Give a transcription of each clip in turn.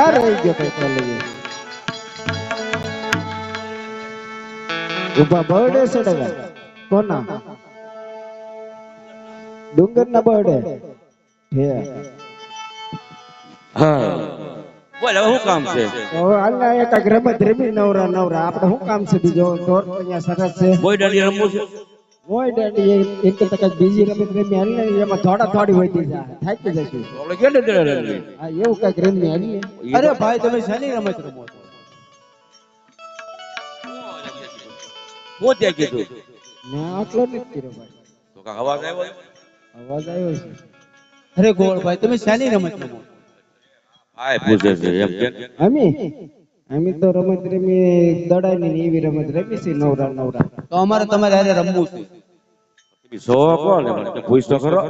આ રહી ગયો કઈ તો ઊભા બર્ડે સડવા કોના? ડુંગર ના બર્ડે હે. હા. બોલ હવે શું કામ છે? હવે એક રમત રમી નવરા નવરા. આપણે શું કામ છે બીજો? ઢોર અહીંયા સરસ છે. બોય દાંડી રમવું છે? મોય ડેડી એક કરતા કાંઈક બીજી રમત રમી હાલ ને એમાં થોડા થોડી હોતી જાય થાકી જશું તો આપણે કેટલે કેટલે રમવી હા એવું કાંઈક રમી હાલ ને અરે ભાઈ તમે શેની રમત રમો છો હું ત્યાં કીધું મેં આટલો નથી કર્યો ભાઈ તો કાંઈક અવાજ આવ્યો અવાજ આવ્યો છે અરે ગોળ ભાઈ તમે શેની રમત રમો છો? હા પૂછે છે એમ કે અમે અમે તો રમત રમી દડાની ની એવી રમત રમી છે નવરા નવરા. તો અમારે તમારે હારે રમવું છે. સો કોણ મને પૂછ તો ખરો.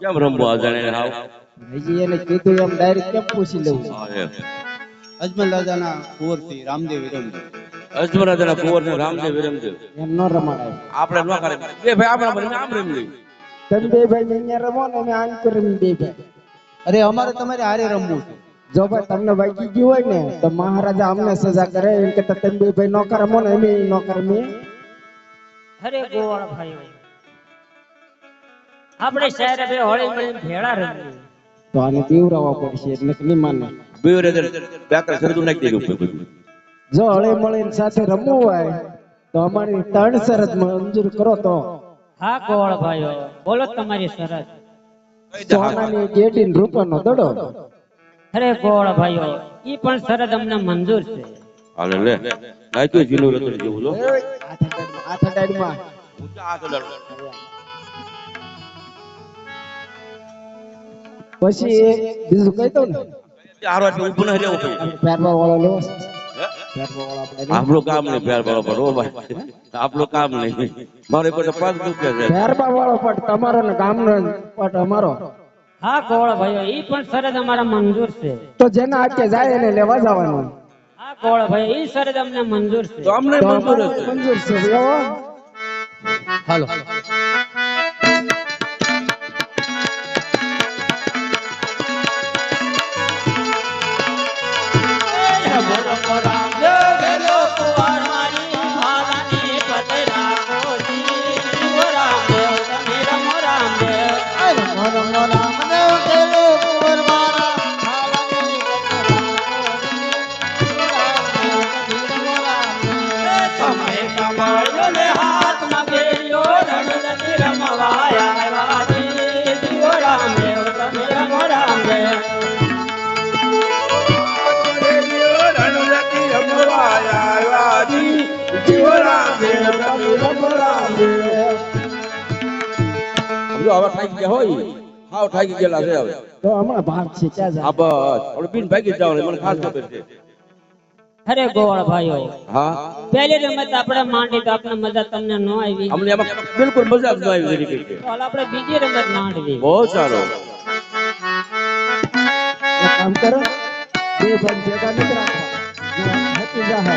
કેમ રમવું અજાણે હાવ? હજી એને કીધું એમ ડાયરેક્ટ કેમ પૂછી લેવું અજમલ રાજાના કુંવરથી રામદેવ વિરમદેવ. અજમલ રાજાના કુંવર ને રામદેવ વિરમદેવ. એમ ન રમાડાય. આપણે ન કરે બે ભાઈ આપણે બંને આમ રમી તમે બે ભાઈ અહીંયા રમો ને અમે આમ કરી રમી બે ભાઈ. અરે અમારે તમારે હારે રમવું છે. જો ભાઈ તમને વાગી ગયું હોય ને તો મહારાજા અમને સજા કરે એમ કે તમે બે ભાઈ નોકર અમો ને એમ નોકર મે અરે ગોવાળ ભાઈઓ આપણે શહેર બે હોળી મળીને ભેળા રમીએ તો આને પીવરાવા પડશે એટલે કે નહીં માને? બે રે બેકર સરદું નાખી દેજો ઉપર બધું. જો હળે મળીને સાથે રમવું હોય તો અમારી ત્રણ શરત મંજૂર કરો તો. હા ગોવાળ ભાઈઓ બોલો તમારી શરત સોનાની ગેડી રૂપાનો દડો. અરે ગોવાળ ભાઈઓ? ઈ પણ શરત અમને મંજૂર છે. હાલે લે. નાખ્યું જીલું રતન જેવું જો. હાથ અડાડમાં પછી એ બીજું કહી દઉં ને. એટલે ઊભું ન રહેવું વાળો લેવો વાળો આપણે કામ નહીં પ્યાર ભાઈ. આપણું કામ નહીં. મારે કોઈ પાંચ રૂપિયા છે. પહેરવા વાળો પટ તમારો ને ગામનો પટ અમારો. હા કોળ ભાઈઓ? ઈ પણ શરદ અમારા મંજૂર છે. તો જેના હાથે જાય એને લેવા જવાનું. હા કોળ ભાઈ ઈ શરદ અમને મંજૂર છે. તો અમને મંજૂર છે. મંજૂર છે હાલો. સમજો હવે થાકી ગયા હોય હાવ થાકી ગયેલા છે હવે. તો હમણાં ભાગ છે જાય? આ બસ. હવે બિન ભાગી જવાનું મને ખાસ ખબર છે. અરે ગોવાળ ભાઈઓ હા? પહેલી રમત આપણે માંડી તો આપણે મજા તમને ન આવી. અમને એમાં બિલકુલ મજા જ ન આવી જરી કે હાલ આપણે બીજી રમત માંડવી. બહુ સારો. કામ કરો બે ભાઈ ભેગા નથી રાખવા હતી જાહે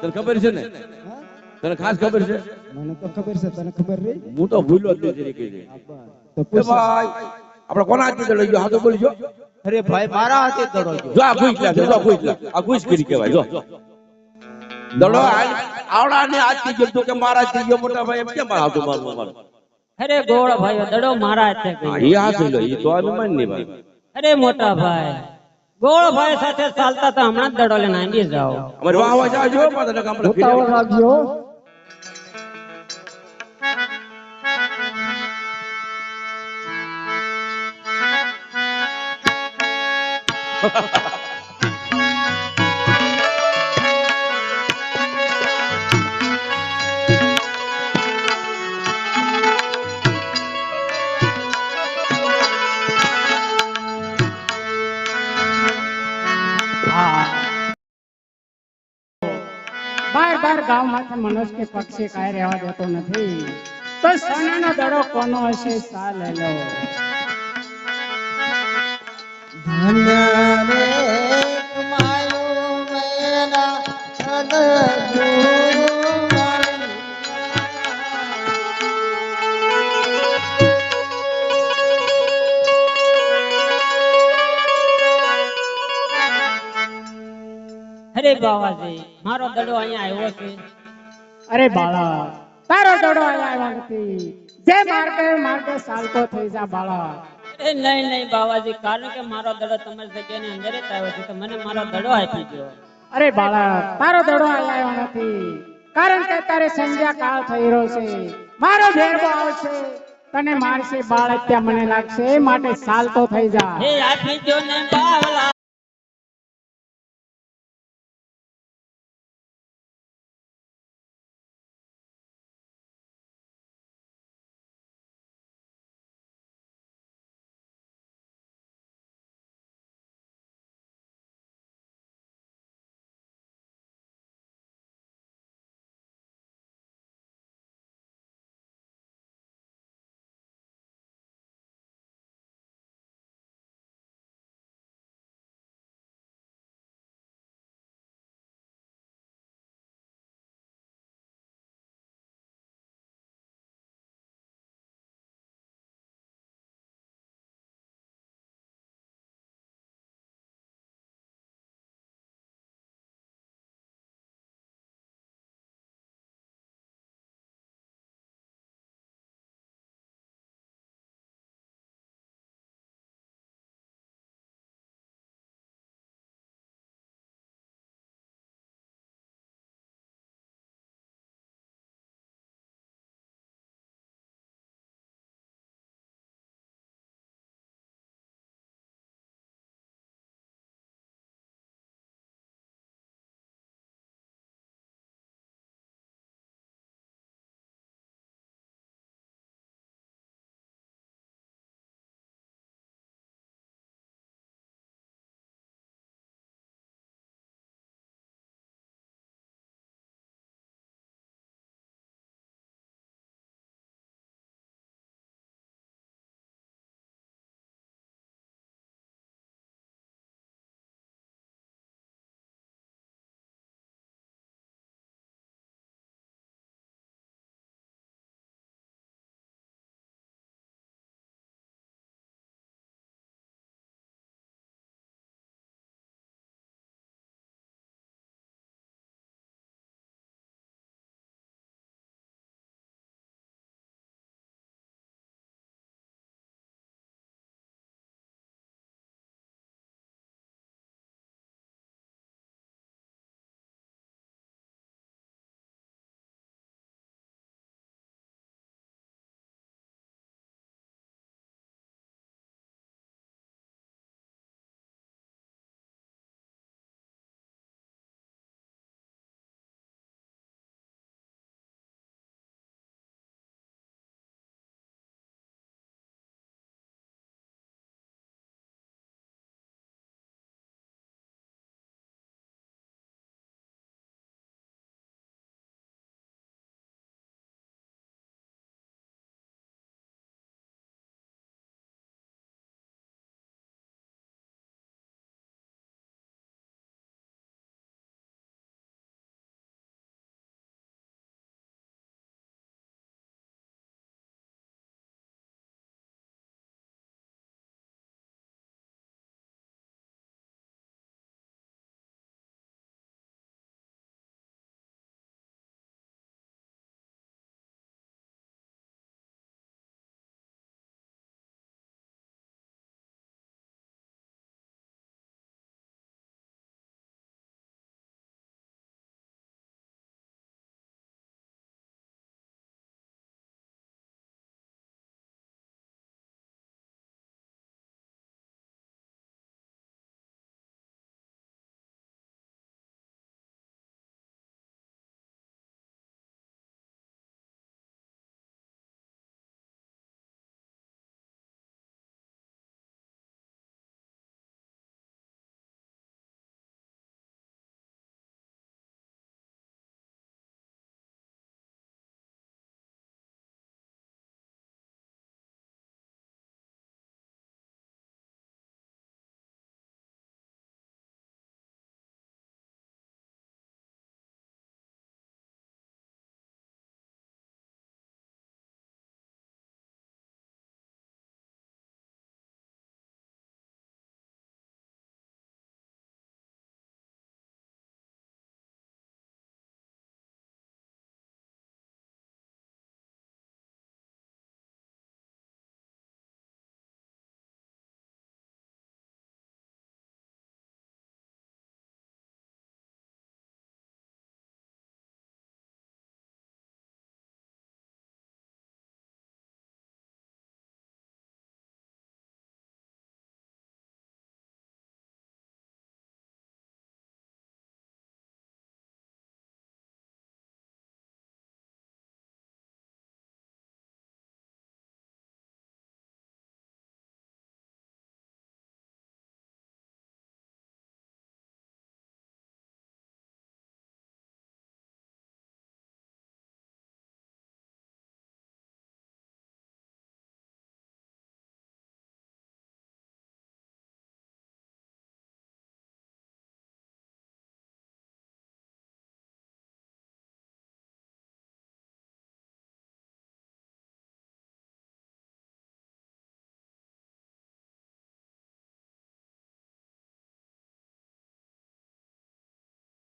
તને ખબર છે ને? તને ખાસ ખબર છે? મને તો ખબર છે તને ખબર રે હું તો ભૂલો જ નથી જરીકે ય. તો ભાઈ આપણે કોના હાથે દડો ગયો? હાથો બોલજો. અરે ભાઈ મારા હાથે દડો ગયો. જો આ ગુઈસલા છે જો આ ગુઈસલા આ ગુઈસ કરી કહેવાય જો. દડો આવડા ને હાથથી ગયો તો કે મારા થી ગયો મોટા ભાઈ એમ કેમ આવતો મારવા મારવા? અરે ગોળ ભાઈ દડો મારા હાથે ગયો. એ હાથ લો એ તો અનુમાન નહીં ભાઈ અરે મોટા ભાઈ. ગોળ ભાઈ સાથે ચાલતા તો હમણાં જ દડો લઈને આંબી જાઓ. અમારે વાહ વાહ જાજો પાછા ગામડે ફરી ઉતાવળ રાખજો. બાર ગામમાંથી મનુષ્ય કે પક્ષી કાંઈ રહેવા દેતો નથી. તો સોનાનો દડો કોનો હશે લઈ લો મારો દડો અહીંયા આવ્યો છે. અરે બાળા તારો દડો આવ્યો નથી. જે માર્ગે માર્ગે ચાલતો થઈ જા બાળા. અરે નહીં નહીં બાવાજી કારણ કે મારો દડો તમારી જગ્યાની અંદર જ આવ્યો છે તો મને મારો દડો આપી દો. અરે બાળા તારો દડો આવ્યો નથી. કારણ કે તારે સંધ્યા કાળ થઈ રહ્યો છે. મારો ભેરબો આવશે. તને મારશે બાળક ત્યાં મને લાગશે. એ માટે સાલતો થઈ જા. હે આપી દો ને બાવલા.